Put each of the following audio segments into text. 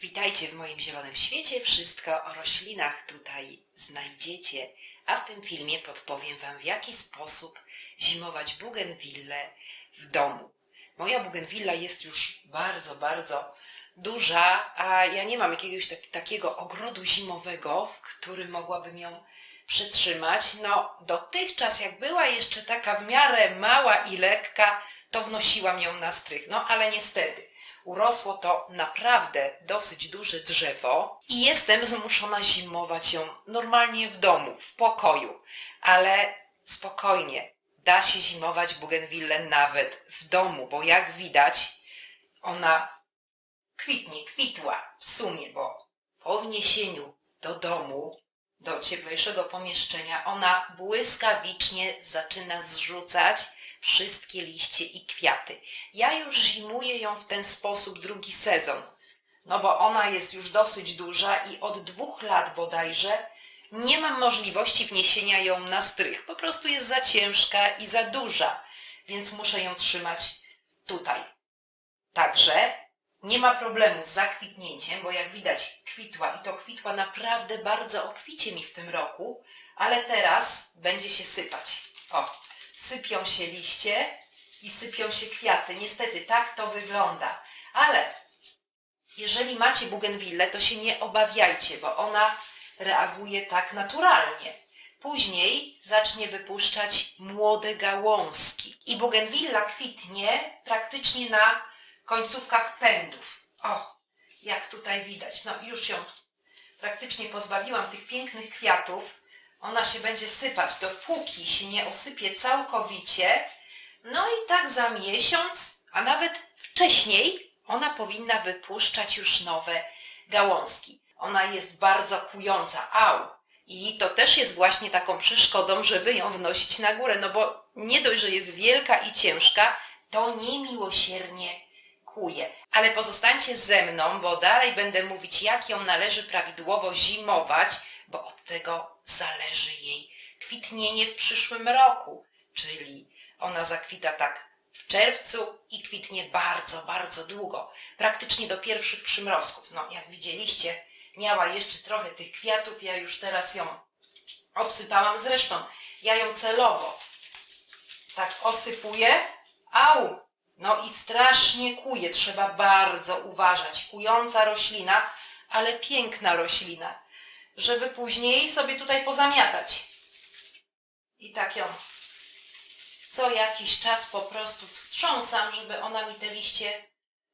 Witajcie w moim zielonym świecie. Wszystko o roślinach tutaj znajdziecie, a w tym filmie podpowiem Wam, w jaki sposób zimować bugenwillę w domu. Moja bugenwilla jest już bardzo, bardzo duża, a ja nie mam jakiegoś tak, takiego ogrodu zimowego, w którym mogłabym ją przytrzymać. No, dotychczas jak była jeszcze taka w miarę mała i lekka, to wnosiłam ją na strych. No, ale niestety urosło to naprawdę dosyć duże drzewo i jestem zmuszona zimować ją normalnie w domu, w pokoju. Ale spokojnie, da się zimować bugenwillę nawet w domu, bo jak widać, ona kwitnie, kwitła w sumie, bo po wniesieniu do domu, do cieplejszego pomieszczenia, ona błyskawicznie zaczyna zrzucać wszystkie liście i kwiaty. Ja już zimuję ją w ten sposób drugi sezon, no bo ona jest już dosyć duża i od dwóch lat bodajże nie mam możliwości wniesienia ją na strych. Po prostu jest za ciężka i za duża, więc muszę ją trzymać tutaj. Także nie ma problemu z zakwitnięciem, bo jak widać kwitła i to kwitła naprawdę bardzo obficie mi w tym roku, ale teraz będzie się sypać. O, sypią się liście i sypią się kwiaty. Niestety tak to wygląda. Ale jeżeli macie bugenwillę, to się nie obawiajcie, bo ona reaguje tak naturalnie. Później zacznie wypuszczać młode gałązki i bugenwilla kwitnie praktycznie na końcówkach pędów. O, jak tutaj widać. No już ją praktycznie pozbawiłam tych pięknych kwiatów. Ona się będzie sypać, dopóki się nie osypie całkowicie. No i tak za miesiąc, a nawet wcześniej, ona powinna wypuszczać już nowe gałązki. Ona jest bardzo kująca, au. I to też jest właśnie taką przeszkodą, żeby ją wnosić na górę, no bo nie dość, że jest wielka i ciężka, to niemiłosiernie kuje. Ale pozostańcie ze mną, bo dalej będę mówić, jak ją należy prawidłowo zimować, bo od tego zależy jej kwitnienie w przyszłym roku. Czyli ona zakwita tak w czerwcu i kwitnie bardzo, bardzo długo. Praktycznie do pierwszych przymrozków. No, jak widzieliście, miała jeszcze trochę tych kwiatów, ja już teraz ją obsypałam. Zresztą ja ją celowo tak osypuję. Au! No i strasznie kuje, trzeba bardzo uważać. Kująca roślina, ale piękna roślina, żeby później sobie tutaj pozamiatać. I tak ją co jakiś czas po prostu wstrząsam, żeby ona mi te liście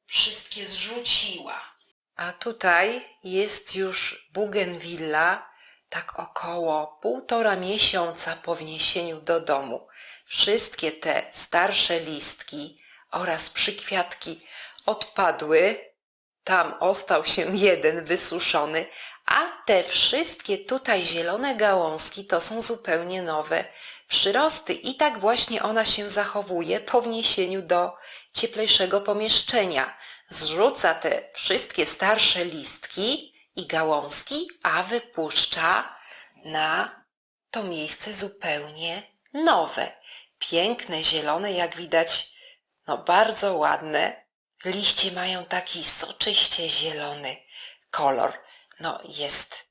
wszystkie zrzuciła. A tutaj jest już bugenwilla, tak około półtora miesiąca po wniesieniu do domu. Wszystkie te starsze listki oraz przykwiatki odpadły. Tam ostał się jeden wysuszony, a te wszystkie tutaj zielone gałązki to są zupełnie nowe przyrosty. I tak właśnie ona się zachowuje po wniesieniu do cieplejszego pomieszczenia. Zrzuca te wszystkie starsze listki i gałązki, a wypuszcza na to miejsce zupełnie nowe. Piękne, zielone, jak widać, no bardzo ładne. Liście mają taki soczyście zielony kolor. No jest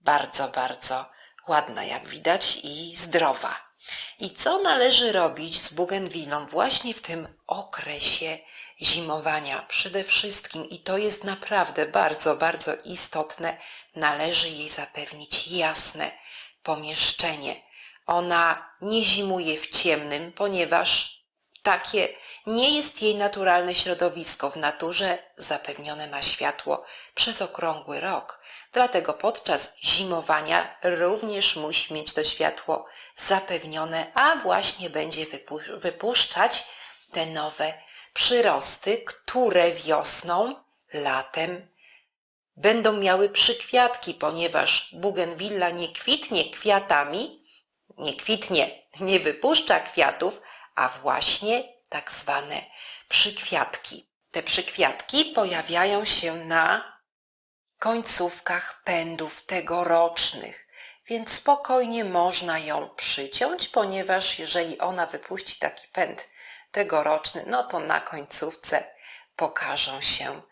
bardzo, bardzo ładna, jak widać, i zdrowa. I co należy robić z bugenwilą właśnie w tym okresie zimowania? Przede wszystkim, i to jest naprawdę bardzo, bardzo istotne, należy jej zapewnić jasne pomieszczenie. Ona nie zimuje w ciemnym, ponieważ takie nie jest jej naturalne środowisko. W naturze zapewnione ma światło przez okrągły rok. Dlatego podczas zimowania również musi mieć to światło zapewnione, a właśnie będzie wypuszczać te nowe przyrosty, które wiosną, latem będą miały przykwiatki, ponieważ bugenwilla nie kwitnie kwiatami, nie kwitnie, nie wypuszcza kwiatów, a właśnie tak zwane przykwiatki. Te przykwiatki pojawiają się na końcówkach pędów tegorocznych, więc spokojnie można ją przyciąć, ponieważ jeżeli ona wypuści taki pęd tegoroczny, no to na końcówce pokażą się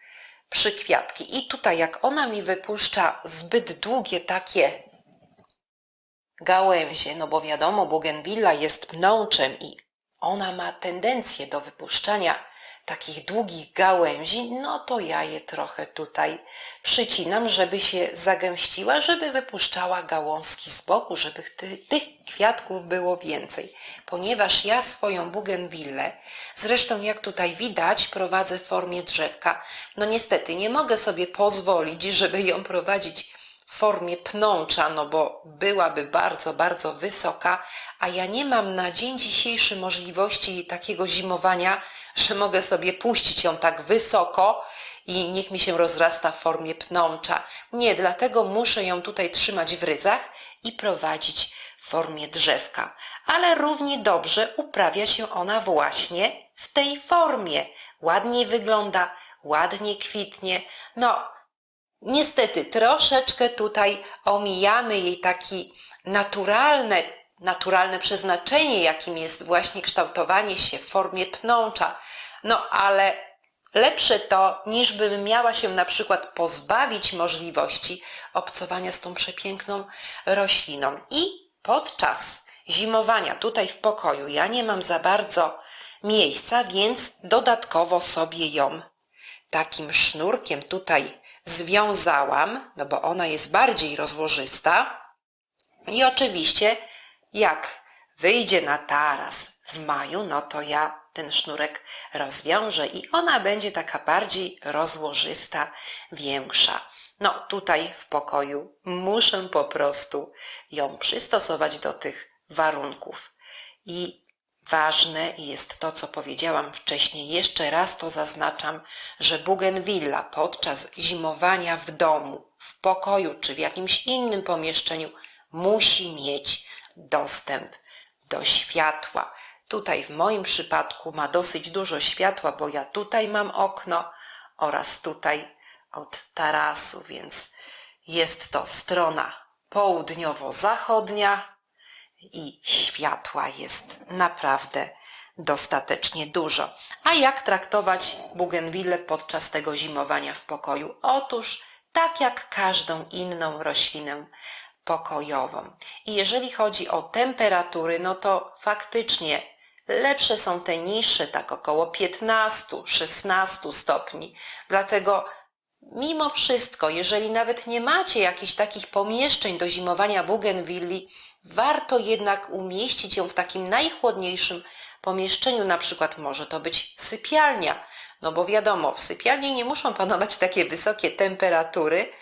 przykwiatki. I tutaj jak ona mi wypuszcza zbyt długie takie gałęzie, no bo wiadomo, Bougainvillea jest pnączem i ona ma tendencję do wypuszczania takich długich gałęzi, no to ja je trochę tutaj przycinam, żeby się zagęściła, żeby wypuszczała gałązki z boku, żeby ty, tych kwiatków było więcej. Ponieważ ja swoją bugenwillę, zresztą jak tutaj widać, prowadzę w formie drzewka, no niestety nie mogę sobie pozwolić, żeby ją prowadzić w formie pnącza, no bo byłaby bardzo, bardzo wysoka, a ja nie mam na dzień dzisiejszy możliwości takiego zimowania, że mogę sobie puścić ją tak wysoko i niech mi się rozrasta w formie pnącza. Nie, dlatego muszę ją tutaj trzymać w ryzach i prowadzić w formie drzewka. Ale równie dobrze uprawia się ona właśnie w tej formie. Ładnie wygląda, ładnie kwitnie. No, Niestety troszeczkę tutaj omijamy jej taki naturalne, naturalne przeznaczenie, jakim jest właśnie kształtowanie się w formie pnącza. No ale lepsze to, niż bym miała się na przykład pozbawić możliwości obcowania z tą przepiękną rośliną. I podczas zimowania tutaj w pokoju ja nie mam za bardzo miejsca, więc dodatkowo sobie ją takim sznurkiem tutaj związałam, no bo ona jest bardziej rozłożysta. I oczywiście, jak wyjdzie na taras w maju, no to ja ten sznurek rozwiążę i ona będzie taka bardziej rozłożysta, większa. No tutaj w pokoju muszę po prostu ją przystosować do tych warunków. I Ważne jest to, co powiedziałam wcześniej, jeszcze raz to zaznaczam, że Bougainvillea podczas zimowania w domu, w pokoju czy w jakimś innym pomieszczeniu musi mieć dostęp do światła. Tutaj w moim przypadku ma dosyć dużo światła, bo ja tutaj mam okno oraz tutaj od tarasu, więc jest to strona południowo-zachodnia, i światła jest naprawdę dostatecznie dużo. A jak traktować bugenwillę podczas tego zimowania w pokoju? Otóż tak jak każdą inną roślinę pokojową. I jeżeli chodzi o temperatury, no to faktycznie lepsze są te niższe, tak około 15-16 stopni. Dlatego mimo wszystko, jeżeli nawet nie macie jakichś takich pomieszczeń do zimowania bugenwilli, warto jednak umieścić ją w takim najchłodniejszym pomieszczeniu, na przykład może to być sypialnia, no bo wiadomo, w sypialni nie muszą panować takie wysokie temperatury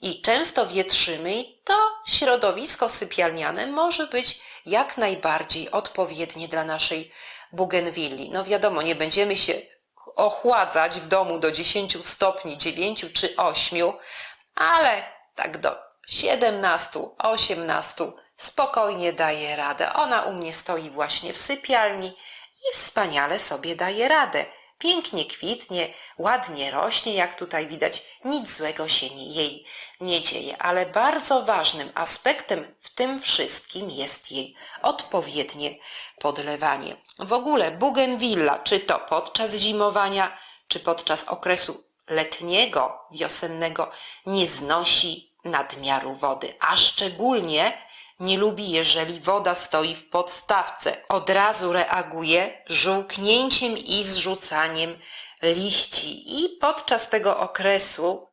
i często wietrzymy to środowisko sypialniane może być jak najbardziej odpowiednie dla naszej bugenwilli. No wiadomo, nie będziemy się ochładzać w domu do 10 stopni, 9 czy 8, ale tak do 17, 18 spokojnie daje radę. Ona u mnie stoi właśnie w sypialni i wspaniale sobie daje radę. Pięknie kwitnie, ładnie rośnie, jak tutaj widać, nic złego się nie, jej nie dzieje, ale bardzo ważnym aspektem w tym wszystkim jest jej odpowiednie podlewanie. W ogóle bugenwilla, czy to podczas zimowania, czy podczas okresu letniego, wiosennego, nie znosi nadmiaru wody, a szczególnie nie lubi, jeżeli woda stoi w podstawce. Od razu reaguje żółknięciem i zrzucaniem liści i podczas tego okresu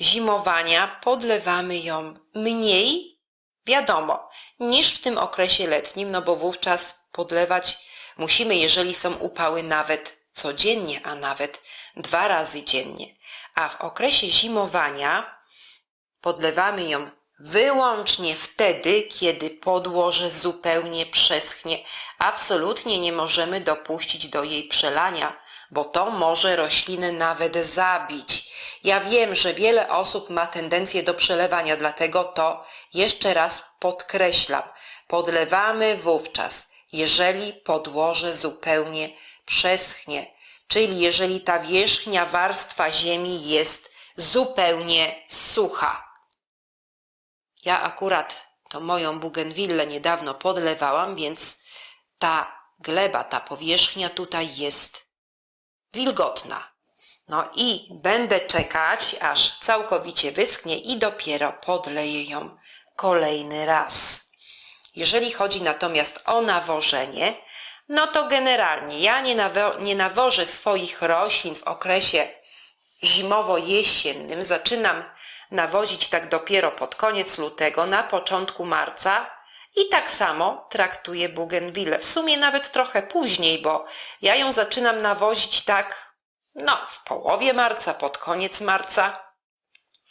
zimowania podlewamy ją mniej, wiadomo, niż w tym okresie letnim, no bo wówczas podlewać musimy, jeżeli są upały nawet codziennie, a nawet dwa razy dziennie. A w okresie zimowania podlewamy ją wyłącznie wtedy, kiedy podłoże zupełnie przeschnie. Absolutnie nie możemy dopuścić do jej przelania, bo to może rośliny nawet zabić. Ja wiem, że wiele osób ma tendencję do przelewania, dlatego to jeszcze raz podkreślam. Podlewamy wówczas, jeżeli podłoże zupełnie przeschnie, czyli jeżeli ta wierzchnia warstwa ziemi jest zupełnie sucha. Ja akurat to moją bugenwillę niedawno podlewałam, więc ta gleba, ta powierzchnia tutaj jest wilgotna. No i będę czekać, aż całkowicie wyschnie i dopiero podleję ją kolejny raz. Jeżeli chodzi natomiast o nawożenie, no to generalnie ja nie, nawo- nie nawożę swoich roślin w okresie zimowo-jesiennym. Zaczynam nawozić tak dopiero pod koniec lutego, na początku marca i tak samo traktuję bugenwillę. W sumie nawet trochę później, bo ja ją zaczynam nawozić tak no w połowie marca, pod koniec marca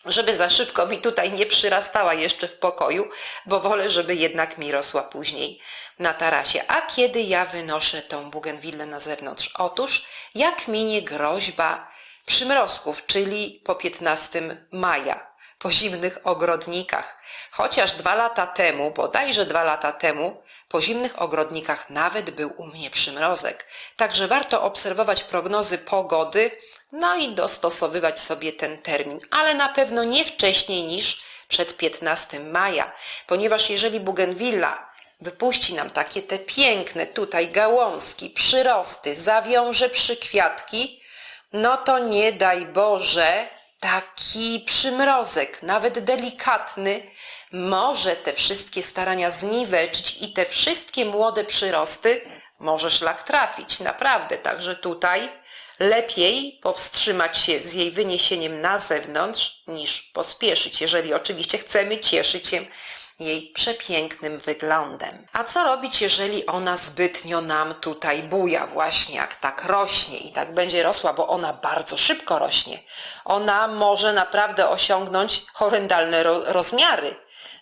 żeby za szybko mi tutaj nie przyrastała jeszcze w pokoju, bo wolę, żeby jednak mi rosła później na tarasie. A kiedy ja wynoszę tą bugenwillę na zewnątrz? Otóż jak minie groźba przymrozków, czyli po 15 maja, po zimnych ogrodnikach. Chociaż dwa lata temu, bodajże dwa lata temu, po zimnych ogrodnikach nawet był u mnie przymrozek. Także warto obserwować prognozy pogody, no i dostosowywać sobie ten termin, ale na pewno nie wcześniej niż przed 15 maja, ponieważ jeżeli bugenwilla wypuści nam takie te piękne tutaj gałązki, przyrosty, zawiąże przykwiatki, no to nie daj Boże, taki przymrozek, nawet delikatny, może te wszystkie starania zniweczyć i te wszystkie młode przyrosty może szlak trafić, naprawdę. Także tutaj lepiej powstrzymać się z jej wyniesieniem na zewnątrz niż pospieszyć, jeżeli oczywiście chcemy cieszyć się jej przepięknym wyglądem. A co robić, jeżeli ona zbytnio nam tutaj buja, właśnie jak tak rośnie i tak będzie rosła, bo ona bardzo szybko rośnie. Ona może naprawdę osiągnąć horrendalne ro rozmiary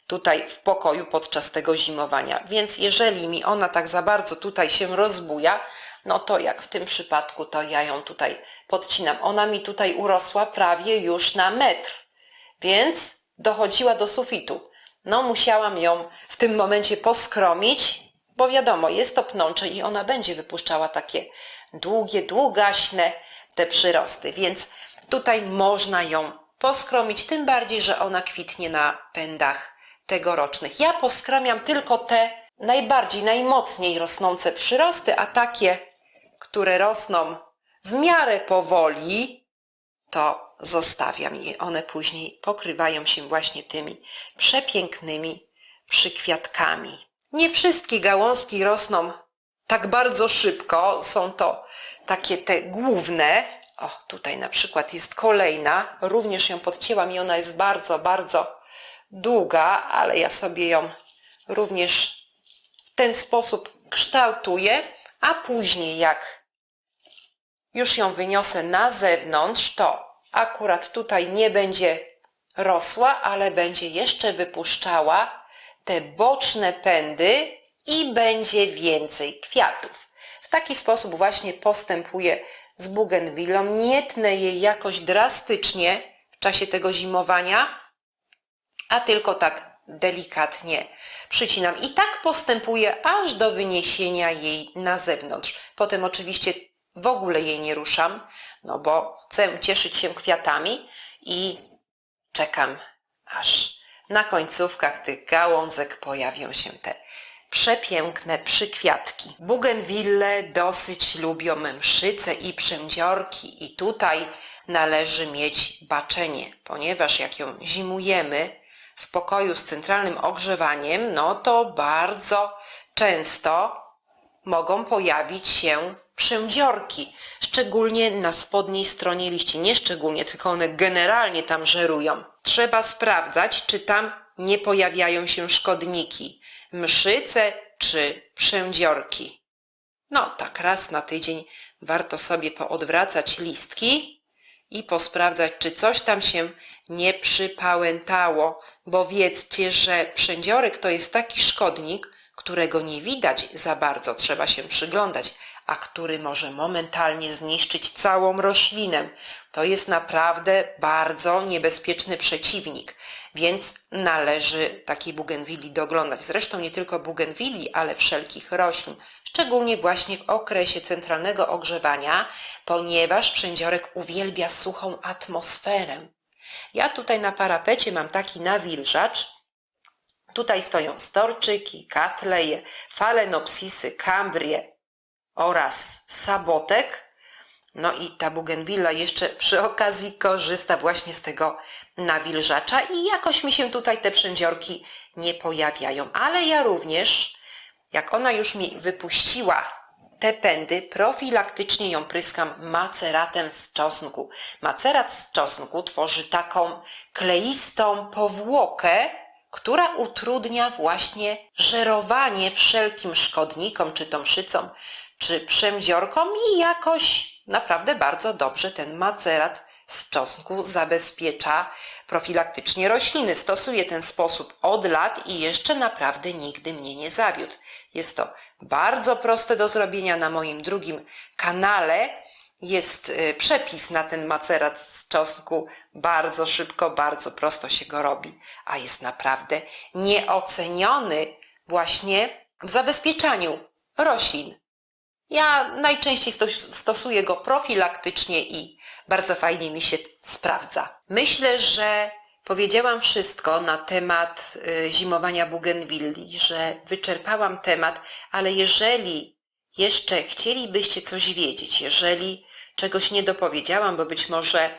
tutaj w pokoju podczas tego zimowania. Więc jeżeli mi ona tak za bardzo tutaj się rozbuja, no to jak w tym przypadku, to ja ją tutaj podcinam. Ona mi tutaj urosła prawie już na metr, więc dochodziła do sufitu. No musiałam ją w tym momencie poskromić, bo wiadomo, jest to pnącze i ona będzie wypuszczała takie długie, długaśne te przyrosty, więc tutaj można ją poskromić, tym bardziej, że ona kwitnie na pędach tegorocznych. Ja poskramiam tylko te najbardziej, najmocniej rosnące przyrosty, a takie, które rosną w miarę powoli, to zostawiam i one później pokrywają się właśnie tymi przepięknymi przykwiatkami. Nie wszystkie gałązki rosną tak bardzo szybko, są to takie te główne. O, tutaj na przykład jest kolejna, również ją podcięłam i ona jest bardzo, bardzo długa, ale ja sobie ją również w ten sposób kształtuję, a później jak już ją wyniosę na zewnątrz, to akurat tutaj nie będzie rosła, ale będzie jeszcze wypuszczała te boczne pędy i będzie więcej kwiatów. W taki sposób właśnie postępuję z bugenwillą. Nie tnę jej jakoś drastycznie w czasie tego zimowania, a tylko tak delikatnie przycinam. I tak postępuję aż do wyniesienia jej na zewnątrz. Potem oczywiście w ogóle jej nie ruszam, no bo chcę cieszyć się kwiatami i czekam aż na końcówkach tych gałązek pojawią się te przepiękne przykwiatki. Bugenwille dosyć lubią mszyce i przędziorki i tutaj należy mieć baczenie, ponieważ jak ją zimujemy w pokoju z centralnym ogrzewaniem, no to bardzo często mogą pojawić się przędziorki, szczególnie na spodniej stronie liści. Nie szczególnie, tylko one generalnie tam żerują. Trzeba sprawdzać, czy tam nie pojawiają się szkodniki, mszyce czy przędziorki. No, tak raz na tydzień warto sobie poodwracać listki i posprawdzać, czy coś tam się nie przypałętało, bo wiedzcie, że przędziorek to jest taki szkodnik, którego nie widać za bardzo, trzeba się przyglądać, a który może momentalnie zniszczyć całą roślinę. To jest naprawdę bardzo niebezpieczny przeciwnik, więc należy takiej bugenwilli doglądać. Zresztą nie tylko bugenwilli, ale wszelkich roślin, szczególnie właśnie w okresie centralnego ogrzewania, ponieważ przędziorek uwielbia suchą atmosferę. Ja tutaj na parapecie mam taki nawilżacz, Tutaj stoją storczyki, katleje, falenopsisy, kambrie oraz sabotek, No i ta bugenwilla jeszcze przy okazji korzysta właśnie z tego nawilżacza i jakoś mi się tutaj te przędziorki nie pojawiają. Ale ja również, jak ona już mi wypuściła te pędy, profilaktycznie ją pryskam maceratem z czosnku. Macerat z czosnku tworzy taką kleistą powłokę, która utrudnia właśnie żerowanie wszelkim szkodnikom, czy tomszycom, czy przemdziorkom i jakoś naprawdę bardzo dobrze ten macerat z czosnku zabezpiecza profilaktycznie rośliny. Stosuję ten sposób od lat i jeszcze naprawdę nigdy mnie nie zawiódł. Jest to bardzo proste do zrobienia na moim drugim kanale. Jest y, przepis na ten macerat z czosnku. Bardzo szybko, bardzo prosto się go robi, a jest naprawdę nieoceniony właśnie w zabezpieczaniu roślin. Ja najczęściej stos- stosuję go profilaktycznie i bardzo fajnie mi się sprawdza. Myślę, że powiedziałam wszystko na temat y, zimowania bugenwilli, że wyczerpałam temat, ale jeżeli jeszcze chcielibyście coś wiedzieć, jeżeli czegoś nie dopowiedziałam, bo być może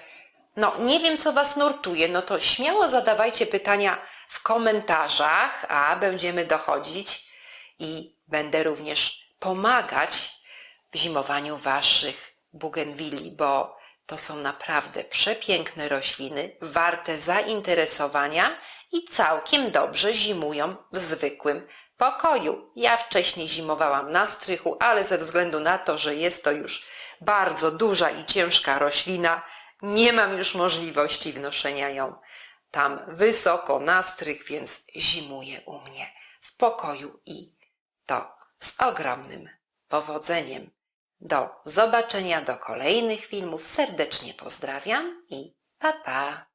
no nie wiem co was nurtuje, no to śmiało zadawajcie pytania w komentarzach, a będziemy dochodzić i będę również pomagać w zimowaniu waszych bugenwilli, bo to są naprawdę przepiękne rośliny, warte zainteresowania i całkiem dobrze zimują w zwykłym pokoju. Ja wcześniej zimowałam na strychu, ale ze względu na to, że jest to już bardzo duża i ciężka roślina, nie mam już możliwości wnoszenia ją tam wysoko na strych, więc zimuje u mnie w pokoju i to z ogromnym powodzeniem. Do zobaczenia do kolejnych filmów. Serdecznie pozdrawiam i pa pa!